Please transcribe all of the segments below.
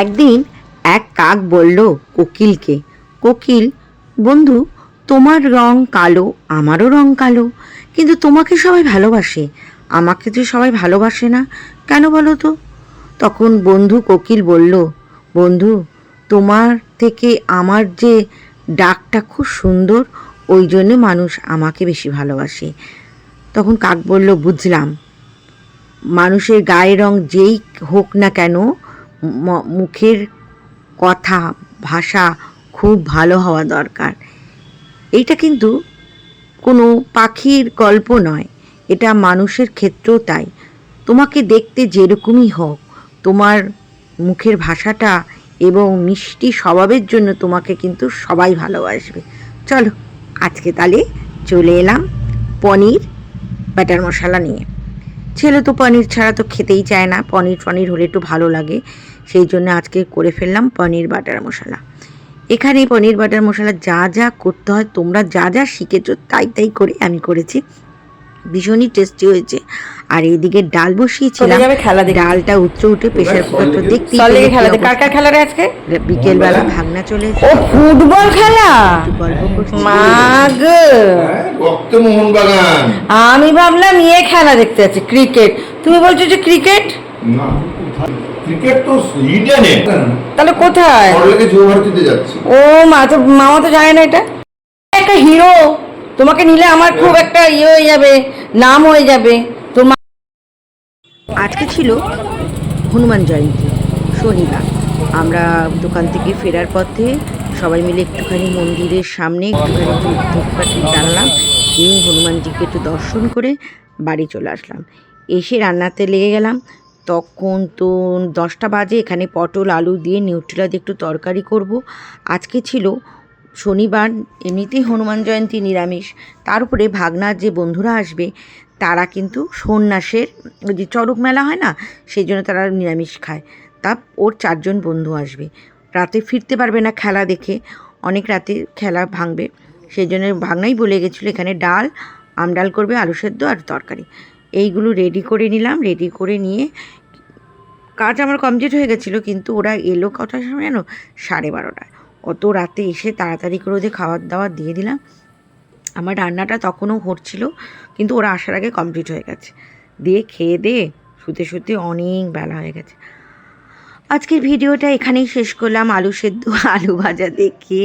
একদিন এক কাক বলল কোকিলকে, কোকিল, বন্ধু, তোমার রং কালো, আমারও রং কালো, কিন্তু তোমাকে সবাই ভালোবাসে, আমাকে যে সবাই ভালোবাসে না, কেন বলো তো? তখন বন্ধু কোকিল বলল, বন্ধু, তোমার থেকে আমার যে ডাকটা খুব সুন্দর, ওই জন্য মানুষ আমাকে বেশি ভালোবাসে। তখন কাক বলল, বুঝলাম। মানুষের গায়ের রং যেই হোক না কেন মুখের কথা, ভাষা খুব ভালো হওয়া দরকার। এইটা কিন্তু কোনো পাখির গল্প নয়, এটা মানুষের ক্ষেত্রেও তাই। তোমাকে দেখতে যেরকমই হোক, তোমার মুখের ভাষাটা এবং মিষ্টি স্বভাবের জন্য তোমাকে কিন্তু সবাই ভালোবাসবে। চলো, আজকে তাহলে চলে এলাম পনির, বাটার মশলা নিয়ে। ছেলে তো পনির ছাড়া তো খেতেই চায় না। পনির টনির হলে একটু ভালো লাগে। সেই জন্য আজকে করে ফেললাম পনির বাটার মশলা। এখানে পনির বাটার মশলা যা যা করতে হয়, তোমরা যা যা শিখেছো তাই তাই করে আমি করেছি। ভীষণই টেস্টি হয়েছে। আর এইদিকে ডাল বসিয়েছিলাম। খেলা দেখতে? ডালটা উচ্চ উঠে প্রেশার কুকার তো দেখতেই চল পেলে লেগে কি খেলা দেখ অবস্থা। কার কার খেলা রে আজকে? বিকেলবেলা ভাগনা চলে ও ফুটবল খেলা? মাগ মোহনবাগান আমি ভাবলাম ইয়ে খেলা দেখতে যাচ্ছে ক্রিকেট। তুমি বলছো যে ক্রিকেট? না ক্রিকেট তো ইডেনে তাহলে কোথায়? সরলেকে যুবভারতীতে যাচ্ছে। ও মা তো মামা তো জানে না এটা। একটা হিরো। তোমাকে নিলে আমার খুব একটা ইয়ে হয়ে যাবে নাম হয়ে যাবে। আজকে ছিল হনুমান জয়ন্তী, শনিবার। আমরা দোকান থেকে ফেরার পথে সবাই মিলে একটুখানি মন্দিরের সামনে একটুখানি ধূপ ধূপকাঠি টানলাম নিয়ে হনুমানজিকে একটু দর্শন করে বাড়ি চলে আসলাম। এসে রান্নাতে লেগে গেলাম। তখন তো দশটা বাজে, এখানে পটল, আলু দিয়ে নিউট্রিলা দিয়ে একটু তরকারি করব। আজকে ছিল শনিবার, এমনিতেই হনুমান জয়ন্তী নিরামিষ। তার উপরে ভাগনার যে বন্ধুরা আসবে তারা কিন্তু সন্ন্যাসের ওই যে চড়ক মেলা হয় না, সেই জন্য তারা নিরামিষ খায়। তা ওর চারজন বন্ধু আসবে। রাতে ফিরতে পারবে না খেলা দেখে। অনেক রাতে খেলা ভাঙবে। সেই জন্য ভাঙনাই বলে গেছিল, এখানে ডাল আমডাল করবে, আলু সেদ্ধ আর তরকারি। এইগুলো রেডি করে নিলাম। রেডি করে নিয়ে কাজ আমার কমপ্লিট হয়ে গেছিল, কিন্তু ওরা এলো কটার সময় জানো সাড়ে বারোটায়। অত রাতে এসে তাড়াতাড়ি করে ওদের খাবার দাবার দিয়ে দিলাম। আমার রান্নাটা তখনও হচ্ছিল, কিন্তু ওরা আসার আগে কমপ্লিট হয়ে গেছে। দিয়ে খেয়ে দিয়ে শুতে শুতে অনেক বেলা হয়ে গেছে। আজকের ভিডিওটা এখানেই শেষ করলাম। আলু সেদ্ধ, আলু ভাজা দেখে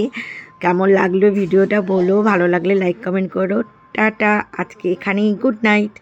কেমন লাগল ভিডিওটা বলো। ভালো লাগলে লাইক কমেন্ট করো। টাটা, আজকে এখানেই গুড নাইট